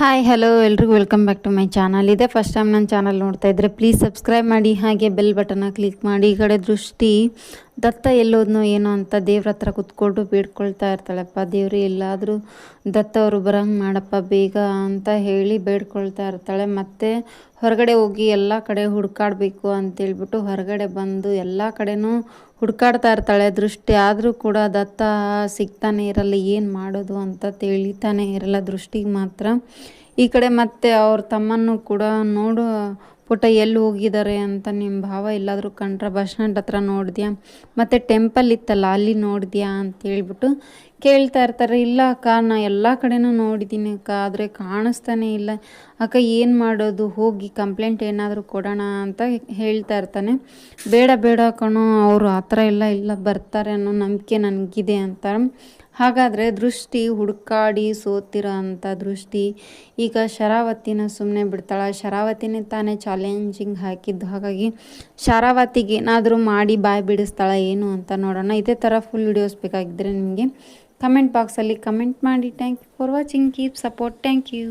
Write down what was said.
Hi hello ಎಲ್ರಿಗೂ welcome back to my channel ಇದೆ first time ನನ್ನ ಚಾನಲ್ ನೋಡ್ತಾ ಇದ್ದರೆ ಪ್ಲೀಸ್ ಸಬ್ಸ್ಕ್ರೈಬ್ ಮಾಡಿ, ಹಾಗೆ ಬೆಲ್ ಬಟನ್ನ ಕ್ಲಿಕ್ ಮಾಡಿ. ಈ ಕಡೆ ದೃಷ್ಟಿ ದತ್ತ ಎಲ್ಲೋದ್ನೋ ಏನೋ ಅಂತ ದೇವ್ರ ಹತ್ರ ಕುತ್ಕೊಂಡು ಬೇಡ್ಕೊಳ್ತಾ ಇರ್ತಾಳಪ್ಪ. ದೇವ್ರು ಎಲ್ಲಾದರೂ ದತ್ತ ಅವರು ಬರಂಗೆ ಮಾಡಪ್ಪ, ಬೇಗ ಅಂತ ಹೇಳಿ ಬೇಡ್ಕೊಳ್ತಾ ಇರ್ತಾಳೆ. ಮತ್ತು ಹೊರಗಡೆ ಹೋಗಿ ಎಲ್ಲ ಕಡೆ ಹುಡುಕಾಡಬೇಕು ಅಂತೇಳ್ಬಿಟ್ಟು ಹೊರಗಡೆ ಬಂದು ಎಲ್ಲ ಕಡೆನೂ ಹುಡ್ಕಾಡ್ತಾ ಇರ್ತಾಳೆ. ದೃಷ್ಟಿ ಆದರೂ ಕೂಡ ದತ್ತ ಸಿಗ್ತಾನೆ ಇರಲ್ಲ, ಏನು ಮಾಡೋದು ಅಂತ ತಿಳಿತಾನೆ ಇರಲ್ಲ ದೃಷ್ಟಿಗೆ ಮಾತ್ರ. ಈ ಕಡೆ ಮತ್ತೆ ಅವ್ರ ತಮ್ಮನ್ನು ಕೂಡ ನೋಡು ಪುಟ್ಟ ಎಲ್ಲಿ ಹೋಗಿದ್ದಾರೆ ಅಂತ ನಿಮ್ಮ ಭಾವ ಎಲ್ಲಾದರೂ ಕಂಡ್ರೆ ಬಸ್ ಸ್ಟ್ಯಾಂಡ್ ಹತ್ರ ನೋಡಿದ್ಯಾ? ಮತ್ತು ಟೆಂಪಲ್ ಇತ್ತಲ್ಲ, ಅಲ್ಲಿ ನೋಡಿದ್ಯಾ ಅಂತ ಹೇಳ್ಬಿಟ್ಟು ಕೇಳ್ತಾ ಇರ್ತಾರೆ. ಇಲ್ಲ ಅಕ್ಕ, ನಾ ಎಲ್ಲ ಕಡೆನೂ ನೋಡಿದ್ದೀನಿ ಅಕ್ಕ, ಆದರೆ ಕಾಣಿಸ್ತಾನೆ ಇಲ್ಲ. ಅಕ್ಕ, ಏನು ಮಾಡೋದು? ಹೋಗಿ ಕಂಪ್ಲೇಂಟ್ ಏನಾದರೂ ಕೊಡೋಣ ಅಂತ ಹೇಳ್ತಾ ಇರ್ತಾನೆ. ಬೇಡ ಬೇಡ ಕಣೋ, ಅವರು ಆ ಥರ ಎಲ್ಲ ಇಲ್ಲ, ಬರ್ತಾರೆ ಅನ್ನೋ ನಂಬಿಕೆ ನನಗಿದೆ ಅಂತ ಹಾಗಾದರೆ ದೃಷ್ಟಿ ಹುಡುಕಾಡಿ ಸೋತಿರೋ ಅಂಥ ದೃಷ್ಟಿ. ಈಗ ಶರಾವತಿನ ಸುಮ್ಮನೆ ಬಿಡ್ತಾಳೆ. ಶರಾವತಿನೇ ತಾನೇ ಚಾಲೆಂಜಿಂಗ್ ಹಾಕಿದ್ದು. ಹಾಗಾಗಿ ಶರಾವತಿಗೆ ಏನಾದರೂ ಮಾಡಿ ಬಾಯಿ ಬಿಡಿಸ್ತಾಳೆ ಏನು ಅಂತ ನೋಡೋಣ. ಇದೇ ಥರ ಫುಲ್ ವಿಡಿಯೋಸ್ ಬೇಕಾಗಿದ್ದರೆ ನಿಮಗೆ ಕಮೆಂಟ್ ಬಾಕ್ಸಲ್ಲಿ ಕಮೆಂಟ್ ಮಾಡಿ. Thank you for watching keep support thank you